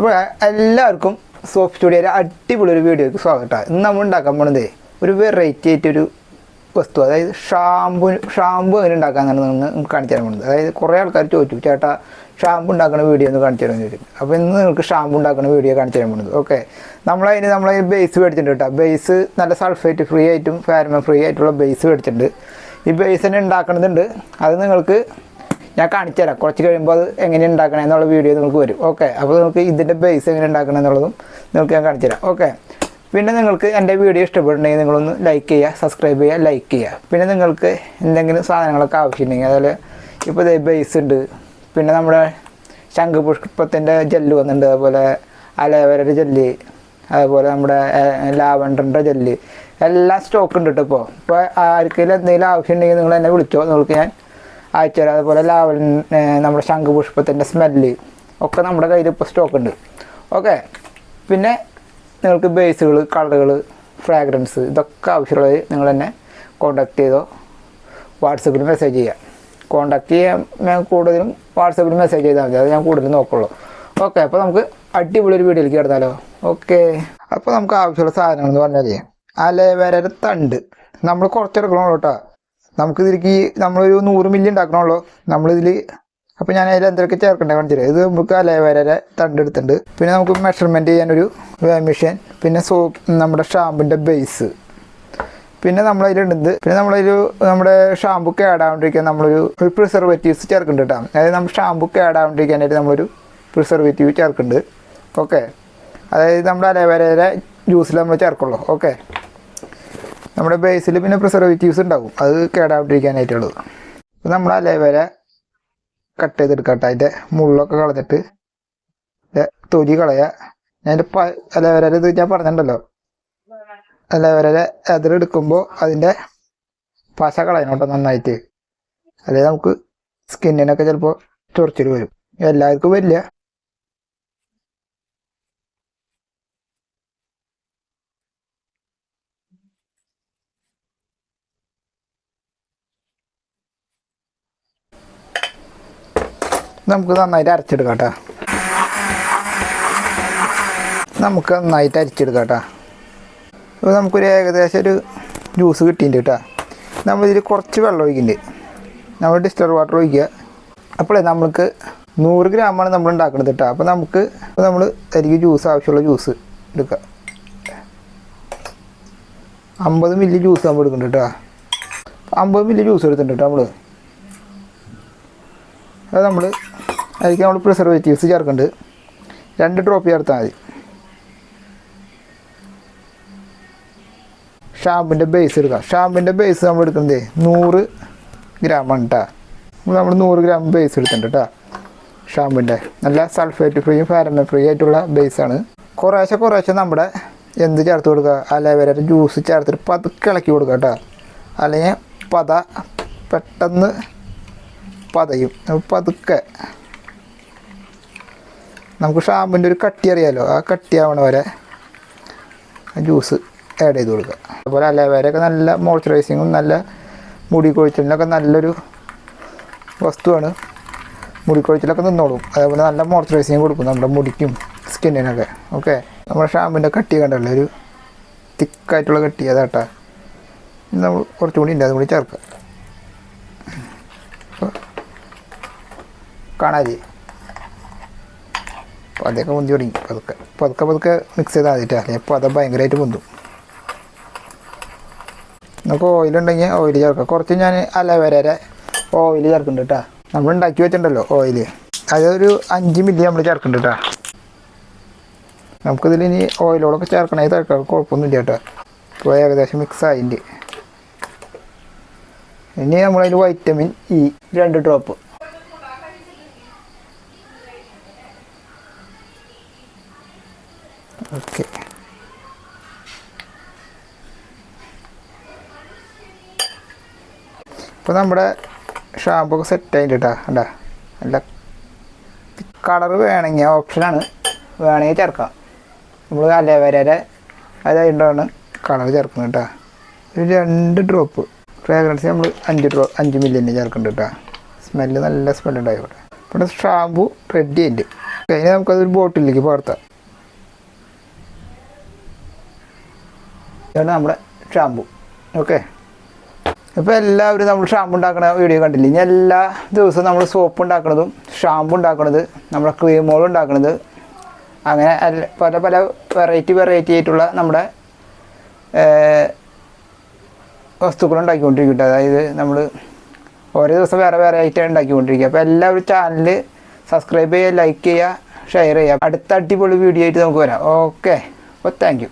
അപ്പോൾ എല്ലാവർക്കും സോപ്പ് സ്റ്റുഡിയോയിലെ അടിപൊളി ഒരു വീഡിയോയ്ക്ക് സ്വാഗതം ഇന്ന് നമ്മൾ ഉണ്ടാക്കാൻ പോണത് ഒരു വെറൈറ്റി ആയിട്ട് ഒരു വസ്തു അതായത് ഷാമ്പു ഷാമ്പു എങ്ങനെ ഉണ്ടാക്കാന്നാണ് നിങ്ങൾ നിങ്ങൾക്ക് കാണിച്ചു തരാൻ പോകുന്നത് അതായത് കുറേ ആൾക്കാർ ചോദിച്ചു ചേട്ടാ ഷാമ്പു ഉണ്ടാക്കുന്ന വീഡിയോ ഒന്ന് കാണിച്ചു തരാമെന്ന് ചോദിച്ചു. അപ്പോൾ ഇന്ന് നിങ്ങൾക്ക് ഷാമ്പു ഉണ്ടാക്കുന്ന വീഡിയോ കാണിച്ചു തരാൻ പോകുന്നത് ഓക്കെ നമ്മളതിന് നമ്മളതിന് ബേസ് മേടിച്ചിട്ടുണ്ട് കേട്ടോ. ബേസ് നല്ല സൾഫേറ്റ് ഫ്രീ ആയിട്ടും ഫാരമ ഫ്രീ ആയിട്ടുള്ള ബേസ് മേടിച്ചിട്ടുണ്ട്. ഈ ബേസ് തന്നെ ഉണ്ടാക്കണതുണ്ട്. അത് നിങ്ങൾക്ക് ഞാൻ കാണിച്ചു തരാം കുറച്ച് കഴിയുമ്പോൾ അത് എങ്ങനെ ഉണ്ടാക്കണം എന്നുള്ള വീഡിയോ നിങ്ങൾക്ക് വരും. ഓക്കെ അപ്പോൾ നിങ്ങൾക്ക് ഇതിന്റെ ബേസ് എങ്ങനെ ഉണ്ടാക്കണം എന്നുള്ളതും നിങ്ങൾക്ക് ഞാൻ കാണിച്ചു തരാം ഓക്കെ പിന്നെ നിങ്ങൾക്ക് എന്റെ വീഡിയോ ഇഷ്ടപ്പെട്ടുണ്ടെങ്കിൽ നിങ്ങളൊന്ന് ലൈക്ക് ചെയ്യുക സബ്സ്ക്രൈബ് ചെയ്യുക ലൈക്ക് ചെയ്യുക. പിന്നെ നിങ്ങൾക്ക് എന്തെങ്കിലും സാധനങ്ങളൊക്കെ ആവശ്യമുണ്ടെങ്കിൽ അതുപോലെ ഇപ്പോൾ ഇതേ ബേസ് ഉണ്ട്. പിന്നെ നമ്മുടെ ശംഖ് പുഷ്പത്തിന്റെ ജെല്ല് വന്നിട്ടുണ്ട്. അതുപോലെ അലവരുടെ ജെല്ല് അതുപോലെ നമ്മുടെ ലാവണ്ടറിന്റെ ജെല്ല് എല്ലാം സ്റ്റോക്ക് ഉണ്ട് കേട്ടോ ഇപ്പോൾ ഇപ്പോൾ ആർക്കെങ്കിലും എന്തെങ്കിലും ആവശ്യമുണ്ടെങ്കിൽ നിങ്ങൾ എന്നെ വിളിച്ചോ. നിങ്ങൾക്ക് ഞാൻ അയച്ചു തരാം അതുപോലെ ലാവൽ നമ്മുടെ ശംഖുപുഷ്പത്തിന്റെ സ്മെല്ല് ഒക്കെ നമ്മുടെ കയ്യിൽ ഇപ്പോൾ സ്റ്റോക്ക് ഉണ്ട്. ഓക്കെ പിന്നെ നിങ്ങൾക്ക് ബേസുകൾ കളറുകൾ ഫ്രാഗ്രൻസ് ഇതൊക്കെ ആവശ്യമുള്ളത് നിങ്ങൾ തന്നെ കോണ്ടാക്ട് ചെയ്തോ വാട്സപ്പിൽ മെസ്സേജ് ചെയ്യാം. കോണ്ടാക്ട് ചെയ്യാൻ ഞാൻ കൂടുതലും വാട്സപ്പിൽ മെസ്സേജ് ചെയ്താൽ മതി. അത് ഞാൻ കൂടുതലും നോക്കുള്ളൂ. ഓക്കെ അപ്പോൾ നമുക്ക് അടിപൊളി ഒരു വീഡിയോയിലേക്ക് കിടന്നാലോ? ഓക്കെ അപ്പോൾ നമുക്ക് ആവശ്യമുള്ള സാധനങ്ങൾ എന്ന് പറഞ്ഞാൽ അലേവേരയുടെ തണ്ട്. നമ്മൾ കുറച്ചെടുക്കണോ കേട്ടോ? നമുക്ക് ഇതിലേക്ക് നമ്മളൊരു നൂറ് മില്ലി ഉണ്ടാക്കണമല്ലോ നമ്മളിതിൽ അപ്പോൾ ഞാൻ അതിൽ എന്തൊക്കെ ചേർക്കണ്ടേ കാണിച്ചില്ല ഇത് നമുക്ക് അലേവേരയുടെ തണ്ടെടുത്തിട്ടുണ്ട് പിന്നെ നമുക്ക് മെഷർമെന്റ് ചെയ്യാനൊരു മെഷീൻ പിന്നെ സോപ്പ് നമ്മുടെ ഷാമ്പിന്റെ ബേസ് പിന്നെ നമ്മളതിലുണ്ട്. പിന്നെ നമ്മളൊരു നമ്മുടെ ഷാമ്പു കേടാണ്ടിരിക്കാൻ നമ്മളൊരു ഒരു പ്രിസർവേറ്റീവ്സ് ചേർക്കുന്നുണ്ട് കേട്ടോ. അതായത് നമ്മൾ ഷാമ്പു കേടാണ്ടിരിക്കാനായിട്ട് നമ്മളൊരു പ്രിസർവേറ്റീവ് ചേർക്കുന്നുണ്ട് ഓക്കെ അതായത് നമ്മുടെ അലേവേരയുടെ ജ്യൂസിൽ നമ്മൾ ചേർക്കുള്ളൂ. ഓക്കെ നമ്മുടെ ബേസിൽ പിന്നെ പ്രിസർവേറ്റീവ്സ് ഉണ്ടാവും. അത് കേടാണ്ടിരിക്കാനായിട്ടുള്ളത് അപ്പോൾ നമ്മൾ അലേവേര കട്ട് ചെയ്തെടുക്കട്ടെ. അതിന്റെ മുള്ളൊക്കെ കളഞ്ഞിട്ട് തൊലി കളയുക ഞാൻ പ അലേവേര ഇത് ഞാൻ പറഞ്ഞിട്ടുണ്ടല്ലോ. അലേവേര അതിലെടുക്കുമ്പോൾ അതിന്റെ പശ കളയണം നന്നായിട്ട്. അല്ലെങ്കിൽ നമുക്ക് സ്കിന്നിനൊക്കെ ചിലപ്പോൾ ചൊറിച്ചിൽ വരും. എല്ലാവർക്കും വരില്ല. നമുക്ക് നന്നായിട്ട് അരച്ചെടുക്കാം കേട്ടോ. നമുക്ക് നന്നായിട്ട് അരച്ചെടുക്കാം കേട്ടോ. അപ്പോൾ നമുക്കൊരു ഏകദേശം ഒരു ജ്യൂസ് കിട്ടിയിട്ടുണ്ട് കേട്ടോ. നമ്മളിതിൽ കുറച്ച് വെള്ളം ഒഴിക്കുന്നുണ്ട്. നമ്മൾ ഡിസ്റ്റർ വാട്ടർ ഒഴിക്കുക. അപ്പോഴേ നമുക്ക് നൂറ് ഗ്രാമാണ് നമ്മൾ ഉണ്ടാക്കുന്നത് കേട്ടോ. അപ്പോൾ നമുക്ക് നമ്മൾ അരിക്ക് ജ്യൂസ് ആവശ്യമുള്ള ജ്യൂസ് എടുക്കുക. അമ്പത് മില്ലി ജ്യൂസ് നമ്മൾ എടുക്കുന്നുണ്ട് കേട്ടോ. അമ്പത് മില്ലി ജ്യൂസ് എടുത്തിട്ടുണ്ട് കേട്ടോ നമ്മൾ അത് നമ്മൾ അതിലേക്ക് നമ്മൾ പ്രിസർവേറ്റീവ്സ് ചേർക്കുന്നുണ്ട് രണ്ട് ഡ്രോപ്പ് ചേർത്താൽ മതി. ഷാമ്പിന്റെ ബേസ് എടുക്കാം. ഷാമ്പിന്റെ ബേസ് നമ്മൾ എടുക്കുന്നത് നൂറ് ഗ്രാമാണ് കേട്ടോ നമ്മൾ നൂറ് ഗ്രാം ബേസ് എടുത്തിട്ടുണ്ട് കേട്ടോ ഷാമ്പിന്റെ നല്ല സൾഫേറ്റ് ഫ്രീയും ഫാരമ ഫ്രീ ആയിട്ടുള്ള ബേസാണ് കുറേശ്ശെ കുറേശ്ശെ നമ്മുടെ എന്ത് ചേർത്ത് കൊടുക്കുക? അലേവേര ജ്യൂസ് ചേർത്തിട്ട് പതുക്കെ ഇളക്കി കൊടുക്കുക കേട്ടോ അല്ലെങ്കിൽ പത പെട്ടെന്ന് പതയും അപ്പോൾ പതുക്കെ. നമുക്ക് ഷാമ്പിന്റെ ഒരു കട്ടി അറിയാലോ? ആ കട്ടിയാവണ വരെ ജ്യൂസ് ആഡ് ചെയ്ത് കൊടുക്കുക. അതുപോലെ അലവേരയൊക്കെ നല്ല മോയ്സ്ചറൈസിങ്ങും നല്ല മുടി കൊഴിച്ചിലിനൊക്കെ നല്ലൊരു വസ്തുവാണ്. മുടി കൊഴിച്ചിലൊക്കെ നിന്നോളും. അതേപോലെ നല്ല മോയ്സ്ചറൈസിങ് കൊടുക്കും നമ്മുടെ മുടിക്കും സ്കിന്നിനൊക്കെ ഓക്കെ നമ്മുടെ ഷാമ്പിന്റെ കട്ടി കണ്ടല്ലോ? ഒരു തിക്കായിട്ടുള്ള കട്ടി. അതാട്ടാ. നമ്മൾ കുറച്ചും കൂടി ഉണ്ട് അതും കൂടി ചേർക്കുക. കാണാതെ അതൊക്കെ മുന്തി തുടങ്ങി. പതുക്കെ പതുക്കെ പതുക്കെ മിക്സ് ചെയ്താൽ മതിട്ടാ. അല്ലെങ്കിൽ അത് ഭയങ്കരമായിട്ട് മുന്തും നമുക്ക് ഓയിലുണ്ടെങ്കിൽ ഓയിൽ ചേർക്കാം. കുറച്ച് ഞാൻ അല്ല വരെ ഓയിൽ ചേർക്കുന്നുണ്ട് കേട്ടോ നമ്മൾ ഉണ്ടാക്കി വെച്ചിട്ടുണ്ടല്ലോ ഓയിൽ അതൊരു അഞ്ച് മില്ലി നമ്മൾ ചേർക്കുന്നുണ്ട് കേട്ടോ നമുക്കിതിൽ ഇനി ഓയിലോടൊക്കെ ചേർക്കണേ ചേർക്കാം കുഴപ്പമൊന്നുമില്ല കേട്ടോ ഇപ്പോൾ ഏകദേശം മിക്സ് ആയിട്ടുണ്ട്. ഇനി നമ്മളതിൽ വൈറ്റമിൻ ഇ രണ്ട് ഡ്രോപ്പ് ഓക്കെ. ഇപ്പോൾ നമ്മുടെ സെറ്റ് ആയിട്ട് കേട്ടോ കണ്ടാ? നല്ല കളർ വേണമെങ്കിൽ ഓപ്ഷനാണ് വേണമെങ്കിൽ ചേർക്കാം. നമ്മൾ അലേവേരയുടെ അതായതുകൊണ്ടാണ് കളർ ചേർക്കുന്നത് കേട്ടോ. ഒരു രണ്ട് ഡ്രോപ്പ് ഫ്രാഗ്രൻസ് നമ്മൾ അഞ്ച് ഡ്രോ അഞ്ച് മില്യന് ചേർക്കുന്നുണ്ട് കേട്ടോ. സ്മെല്ല് നല്ല സ്മെല്ലുണ്ടായി ഇവിടെ. ഇവിടെ ഷാമ്പു റെഡി ഉണ്ട് കഴിഞ്ഞാൽ നമുക്കതൊരു ബോട്ടിലേക്ക് പകർത്താം. ഇതാണ് നമ്മുടെ ഷാമ്പു ഓക്കെ. ഇപ്പോൾ എല്ലാവരും നമ്മൾ ഷാമ്പു ഉണ്ടാക്കുന്ന വീഡിയോ കണ്ടില്ലേ? ഇനി എല്ലാ ദിവസവും നമ്മൾ സോപ്പ് ഉണ്ടാക്കുന്നതും ഷാമ്പു ഉണ്ടാക്കുന്നത് നമ്മുടെ ക്രീമുകൾ ഉണ്ടാക്കുന്നത് അങ്ങനെ പല പല വെറൈറ്റി വെറൈറ്റി ആയിട്ടുള്ള നമ്മുടെ വസ്തുക്കൾ ഉണ്ടാക്കിക്കൊണ്ടിരിക്കട്ടെ അതായത് നമ്മൾ ഓരോ ദിവസം വേറെ വേറെ ആയിട്ട് ഉണ്ടാക്കിക്കൊണ്ടിരിക്കുക. അപ്പോൾ എല്ലാവരും ചാനൽ സബ്സ്ക്രൈബ് ചെയ്യുക ലൈക്ക് ചെയ്യുക ഷെയർ ചെയ്യുക. അടുത്ത അടിപൊളി വീഡിയോ ആയിട്ട് നമുക്ക് വരാം. ഓക്കെ. അപ്പോൾ താങ്ക്